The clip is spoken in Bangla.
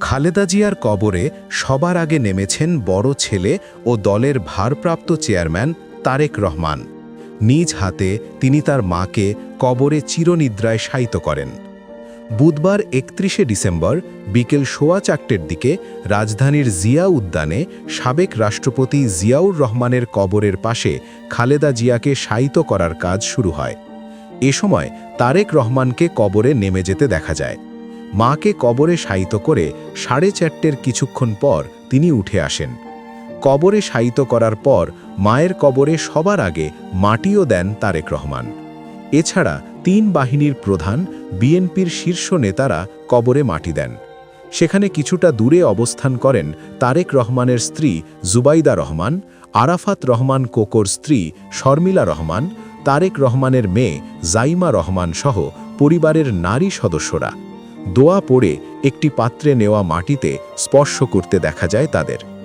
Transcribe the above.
খালেদা জিয়ার কবরে সবার আগে নেমেছেন বড় ছেলে ও দলের ভারপ্রাপ্ত চেয়ারম্যান তারেক রহমান। নিজ হাতে তিনি তার মাকে কবরে চিরনিদ্রায় শায়িত করেন। বুধবার একত্রিশে ডিসেম্বর বিকেল সোয়া চারটের দিকে রাজধানীর জিয়া উদ্যানে সাবেক রাষ্ট্রপতি জিয়াউর রহমানের কবরের পাশে খালেদা জিয়াকে শায়িত করার কাজ শুরু হয়। এ সময় তারেক রহমানকে কবরে নেমে যেতে দেখা যায়। মাকে কবরে শায়িত করে সাড়ে চারটের কিছুক্ষণ পর তিনি উঠে আসেন। কবরে শায়িত করার পর মায়ের কবরে সবার আগে মাটিও দেন তারেক রহমান। এছাড়া তিন বাহিনীর প্রধান, বিএনপির শীর্ষ নেতারা কবরে মাটি দেন। সেখানে কিছুটা দূরে অবস্থান করেন তারেক রহমানের স্ত্রী জুবাইদা রহমান, আরাফাত রহমান কোকোর স্ত্রী শর্মিলা রহমান, তারেক রহমানের মেয়ে জাইমা রহমান সহ পরিবারের নারী সদস্যরা। দোয়া পড়ে একটি পাত্রে নেওয়া মাটিতে স্পর্শ করতে দেখা যায় তাদের।